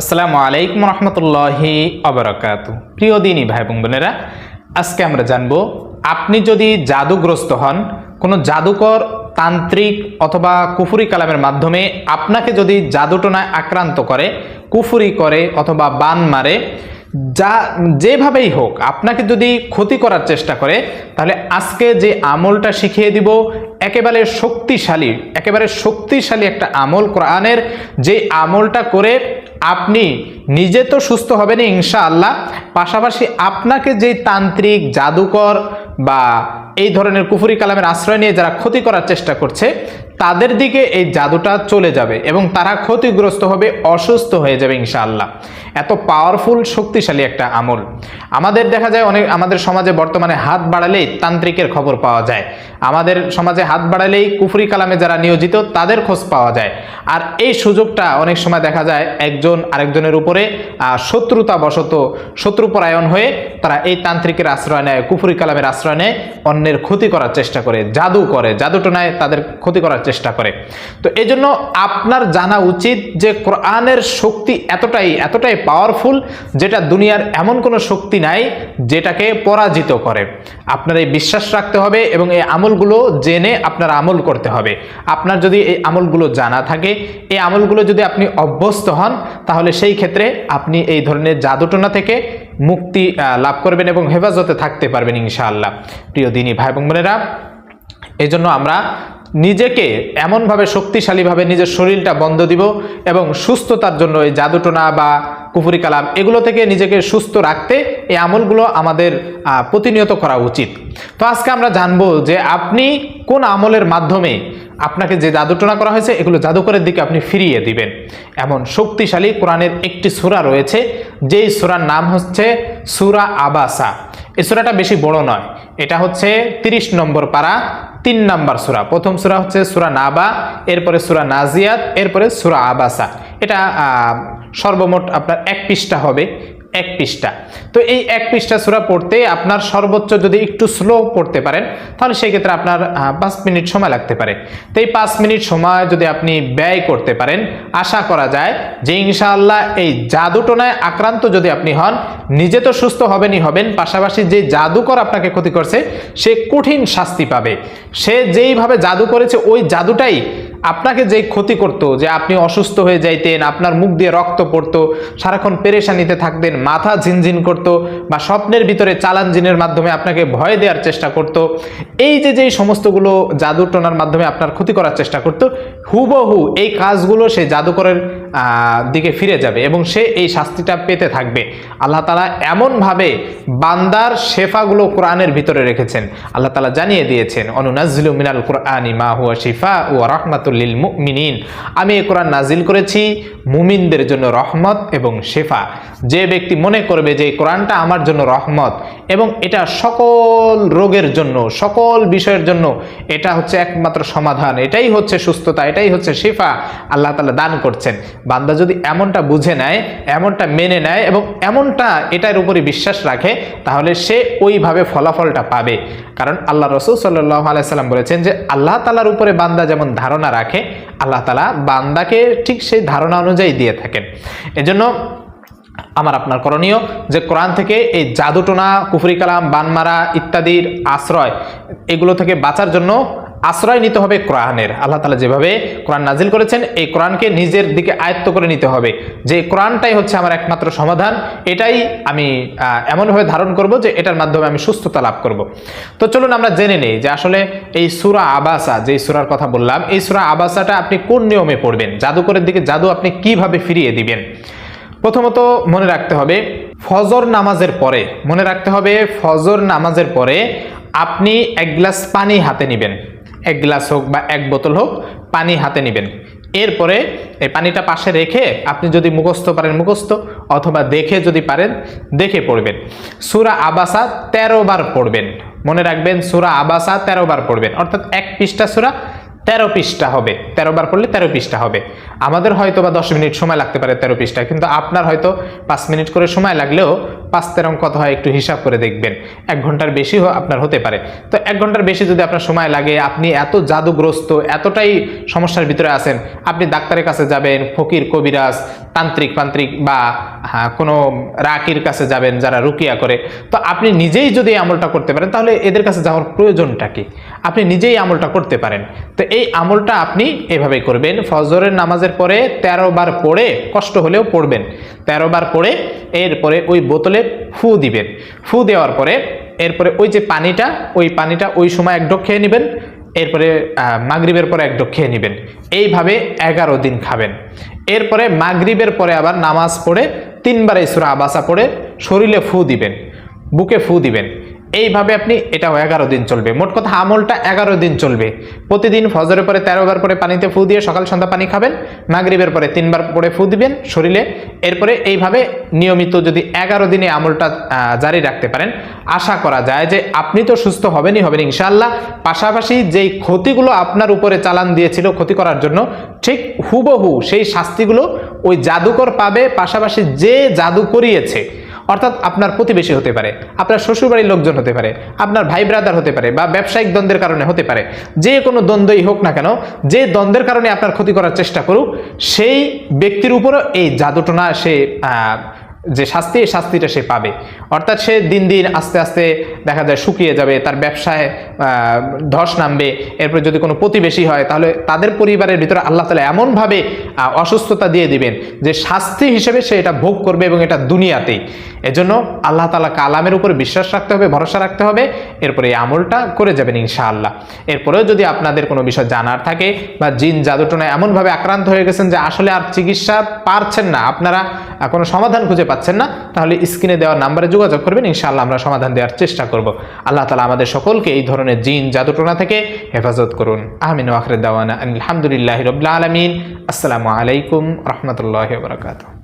আসসালামু আলাইকুম রহমতুল্লাহি অবরাকাত প্রিয় দিনী ভাই বোন বোনেরা, আজকে আমরা জানব, আপনি যদি জাদুগ্রস্ত হন, কোনো জাদুকর তান্ত্রিক অথবা কুফুরি কালামের মাধ্যমে আপনাকে যদি জাদুটোনায় আক্রান্ত করে, কুফুরি করে অথবা বান মারে, যা, যেভাবেই হোক, আপনাকে যদি ক্ষতি করার চেষ্টা করে, তাহলে আজকে যে আমলটা শিখিয়ে দিব, একেবারে শক্তিশালী একেবারে শক্তিশালী একটা আমল কোরআনের, যে আমলটা করে আপনি নিজে তো সুস্থ হবেন ইনশাআল্লাহ। পাশাপাশি আপনাকে যেই তান্ত্রিক, জাদুকর বা এই ধরনের কুফুরি কালামের আশ্রয় নিয়ে যারা ক্ষতি করার চেষ্টা করছে, তাদের দিকে এই জাদুটা চলে যাবে এবং তারা ক্ষতিগ্রস্ত হবে, অসুস্থ হয়ে যাবে ইনশাআল্লাহ। এত পাওয়ারফুল শক্তিশালী একটা আমল। আমাদের দেখা যায় অনেক, আমাদের সমাজে বর্তমানে হাত বাড়ালেই তান্ত্রিকের খবর পাওয়া যায়। আমাদের সমাজে হাত বাড়ালেই কুফরি কালামে যারা নিয়োজিত, তাদের খোঁজ পাওয়া যায়। আর এই সুযোগটা অনেক সময় দেখা যায় একজন আরেকজনের উপরে আহ, শত্রুতা শত্রুপরায়ণ হয়ে তারা এই তান্ত্রিকের আশ্রয় নেয় কুফরি কালামের আশ্রয় নেয় অন্যের ক্ষতি করার চেষ্টা করে জাদু করে জাদুটোনায় তাদের ক্ষতি করার চেষ্টা করে। তো এই জন্য আপনার জানা উচিত যে কোরআনের শক্তি এতটাই এতটাই পাওয়ারফুল যেটা দুনিয়ার এমন কোনো শক্তি নাই যেটাকে পরাজিত করে। আপনার এই বিশ্বাস রাখতে হবে এবং এই আমলগুলো জেনে আপনার আমল করতে হবে। আপনার যদি এই আমলগুলো জানা থাকে এই আমলগুলো যদি আপনি অভ্যস্ত হন তাহলে সেই ক্ষেত্রে আপনি এই ধরনের জাদুটোনা থেকে মুক্তি লাভ করবেন এবং হেফাজতে থাকতে পারবেন ইনশাআল্লাহ। প্রিয় দিনী ভাই এবং বোনেরা এই জন্য আমরা নিজেকে এমনভাবে শক্তিশালীভাবে নিজের শরীরটা বন্ধ দিব এবং সুস্থতার জন্য এই জাদুটোনা বা কুফুরি কালাম, এগুলো থেকে নিজেকে সুস্থ রাখতে এই আমলগুলো আমাদের প্রতিনিয়ত করা উচিত। তো আজকে আমরা জানব যে আপনি কোন আমলের মাধ্যমে আপনাকে যে জাদুটোনা করা হয়েছে, এগুলো জাদুকরের দিকে আপনি ফিরিয়ে দিবেন। এমন শক্তিশালী কোরআনের একটি সূরা রয়েছে, যেই সূরার নাম হচ্ছে সূরা আবাসা। এই সূরাটা বেশি বড় নয়, এটা হচ্ছে ৩০ নম্বর পারা, তিন নাম্বার সূরা। প্রথম সূরা হচ্ছে সুরা নাবা, এরপরে সূরা নাজিয়াত, এরপরে সূরা আবাসা। এটা সর্বমোট আপনার এক পৃষ্ঠা হবে এক পৃষ্ঠা। তো এই এক পৃষ্ঠা সূরা পড়তে আপনার সর্বোচ্চ যদি একটু স্লো পড়তে পারেন, তাহলে সেই ক্ষেত্রে আপনার পাঁচ মিনিট সময় লাগতে পারে। তো এই পাঁচ মিনিট সময় যদি আপনি ব্যয় করতে পারেন, আশা করা যায় যে ইনশাআল্লাহ এই জাদুটোনায় আক্রান্ত যদি আপনি হন, নিজে তো সুস্থ হবেনই হবেন, পাশাপাশি যে জাদুকর আপনাকে ক্ষতি করছে, সে কঠিন শাস্তি পাবে। সে যেইভাবে জাদু করেছে, ওই জাদুটাই আপনাকে যে ক্ষতি করতো, যে আপনি অসুস্থ হয়ে যাইতেন, আপনার মুখ দিয়ে রক্ত পড়তো, সারাক্ষণ পেরেশানিতে থাকতেন, মাথা ঝিনঝিন করতো বা স্বপ্নের ভিতরে চালান জিনের মাধ্যমে আপনাকে ভয় দেওয়ার চেষ্টা করত। এই যে যেই সমস্তগুলো জাদু টোনার মাধ্যমে আপনার ক্ষতি করার চেষ্টা করত, হুবহু এই কাজগুলো সে জাদুকরের দিকে ফিরে যাবে এবং সে এই শাস্তিটা পেতে থাকবে। আল্লাহ তালা এমনভাবে বান্দার শেফাগুলো কোরআনের ভিতরে রেখেছেন। আল্লাহ তালা জানিয়ে দিয়েছেন অনুনাজিলু মিনাল কোরআনি মা হুয়া শিফা ও রহমাতুল্লিল মুমিনিন। আমি এই কোরআন নাজিল করেছি মুমিনদের জন্য রহমত এবং শেফা। যে ব্যক্তি মনে করবে যে এই কোরআনটা আমার জন্য রহমত এবং এটা সকল রোগের জন্য, সকল বিষয়ের জন্য এটা হচ্ছে একমাত্র সমাধান। এটাই হচ্ছে সুস্থতা, এটাই হচ্ছে শিফা আল্লাহ তালা দান করছেন। বান্দা যদি এমনটা বুঝে নেয়, এমনটা মেনে নেয় এবং এমনটা এটার উপরে বিশ্বাস রাখে, তাহলে সে ওইভাবে ফলাফলটা পাবে। কারণ আল্লাহ রসুল সাল্লাহ আলাইসাল্লাম বলেছেন যে, আল্লাহ তালার উপরে বান্দা যেমন ধারণা রাখে, আল্লাহ তালা বান্দাকে ঠিক সেই ধারণা অনুযায়ী দিয়ে থাকেন। এজন্য আমার আপনার করণীয় যে কোরআন থেকে এই জাদুটোনা, কুফরি কালাম, বানমারা ইত্যাদির আশ্রয়, এগুলো থেকে বাঁচার জন্য আশ্রয় নিতে হবে কোরআনের। আল্লাহ তালা যেভাবে কোরআন নাজিল করেছেন, এই কোরআনকে নিজের দিকে আয়ত্ত করে নিতে হবে। যে কোরআনটাই হচ্ছে আমার একমাত্র সমাধান, এটাই আমি এমনভাবে ধারণ করব যে এটার মাধ্যমে আমি সুস্থতা লাভ করব। তো চলুন আমরা জেনে নিই যে আসলে এই সুরা আবাসা, যে সুরার কথা বললাম, এই সুরা আবাসাটা আপনি কোন নিয়মে পড়বেন? জাদুকরের দিকে জাদু আপনি কীভাবে ফিরিয়ে দিবেন? প্রথমত মনে রাখতে হবে, ফজর নামাজের পরে, মনে রাখতে হবে ফজর নামাজের পরে আপনি এক গ্লাস পানি হাতে নেবেন। এক গ্লাস হোক বা এক বোতল হোক, পানি হাতে নেবেন। এরপরে এই পানিটা পাশে রেখে আপনি যদি মুখস্থ পারেন, মুখস্থ, অথবা দেখে যদি পারেন, দেখে পড়বেন। সুরা আবাসা তেরো বার পড়বেন। মনে রাখবেন সুরা আবাসা তেরো বার পড়বেন। অর্থাৎ এক পৃষ্ঠা সুরা তেরো পৃষ্ঠা হবে। তেরো বার পড়লে তেরো পৃষ্ঠা হবে। আমাদের হয়তো বা দশ মিনিট সময় লাগতে পারে তেরো পৃষ্ঠা কিন্তু আপনার হয়তো পাঁচ মিনিট করে সময় লাগলেও পাঁচ তেরো কত হয় একটু হিসাব করে দেখবেন। এক ঘণ্টার বেশি আপনার হতে পারে। তো এক ঘণ্টার বেশি যদি আপনার সময় লাগে, আপনি এত জাদুগ্রস্ত, এতটাই সমস্যার ভিতরে আছেন, আপনি ডাক্তারের কাছে যাবেন, ফকির, কবিরাজ, তান্ত্রিক, পান্ত্রিক বা কোনো রাকির কাছে যাবেন যারা রুকিয়া করে, তো আপনি নিজেই যদি আমলটা করতে পারেন, তাহলে এদের কাছে যাওয়ার প্রয়োজনটা কি? আপনি নিজেই আমলটা করতে পারেন। তো এই আমলটা আপনি এভাবেই করবেন। ফজরের নামাজের পরে তেরো বার পড়ে কষ্ট হলেও পড়বেন। তেরো বার পড়ে এরপরে ওই বোতলে ফু দিবেন। ফু দেওয়ার পরে এরপরে ওই যে পানিটা, ওই পানিটা ওই সময় এক ডোক খেয়ে নেবেন। এরপরে মাগরিবের পরে এক ডোক খেয়ে নেবেন। এইভাবে এগারো দিন খাবেন। এরপরে মাগরিবের পরে আবার নামাজ পড়ে তিনবার এই সুরা আবাসা পড়ে শরীরে ফু দিবেন। বুকে ফু দিবেন। এইভাবে আপনি, এটাও এগারো দিন চলবে। মোট কথা আমলটা এগারো দিন চলবে। প্রতিদিন ফজরের পরে তেরো বার পরে পানিতে ফু দিয়ে সকাল সন্ধ্যা পানি খাবেন, মাগরিবের পরে তিনবার পরে ফু দিবেন শরীরে। এরপরে এইভাবে নিয়মিত যদি এগারো দিনে আমলটা জারি রাখতে পারেন, আশা করা যায় যে আপনি তো সুস্থ হবেনই হবেন ইনশাআল্লাহ। পাশাপাশি যেই ক্ষতিগুলো আপনার উপরে চালান দিয়েছিল ক্ষতি করার জন্য, ঠিক হুবহু সেই শাস্তিগুলো ওই জাদুকর পাবে। পাশাপাশি যে জাদু করিয়েছে অর্থাৎ আপনার প্রতিবেশী হতে পারে, আপনার শ্বশুরবাড়ির লোকজন হতে পারে, আপনার ভাই ব্রাদার হতে পারে বা ব্যবসায়িক দ্বন্দ্বের কারণে হতে পারে, যে কোনো দ্বন্দ্বই হোক না কেন, যে দ্বন্দ্বের কারণে আপনার ক্ষতি করার চেষ্টা করুক, সেই ব্যক্তির উপরও এই জাদুটনা, সে যে শাস্তি শাস্তিটা সে পাবে। অর্থাৎ সে দিন দিন আস্তে আস্তে দেখা যায় শুকিয়ে যাবে, তার ব্যবসায় ধস নামবে, এরপর যদি কোনো প্রতিবেশী হয়, তাহলে তাদের পরিবারের ভিতরে আল্লাহ তালা এমনভাবে অসুস্থতা দিয়ে দিবেন যে শাস্তি হিসেবে সে এটা ভোগ করবে এবং এটা দুনিয়াতেই এজন্য আল্লাহ তালা কালামের উপর বিশ্বাস রাখতে হবে, ভরসা রাখতে হবে, এরপরে এই আমলটা করে যাবেন ইনশাআল্লাহ। এরপরেও যদি আপনাদের কোনো বিষয় জানার থাকে বা জিন জাদুটনায় এমনভাবে আক্রান্ত হয়ে গেছেন যে আসলে আর চিকিৎসা পারছেন না, আপনারা কোনো সমাধান খুঁজে পাচ্ছেন না, তাহলে স্ক্রিনে দেওয়ার নাম্বারে যোগাযোগ করবেন, ইনশাআল্লাহ আমরা সমাধান দেওয়ার চেষ্টা করব। আল্লাহ তালা আমাদের সকলকে এই ধরনের জিন জাদুটনা থেকে হেফাজত করুন। আহমিন ওয়াখরে দাওয়ানা আলহামদুলিল্লাহ রবিল্লা আলমিন। আসসালামু আলাইকুম রহমতুল্লাহ বরকাত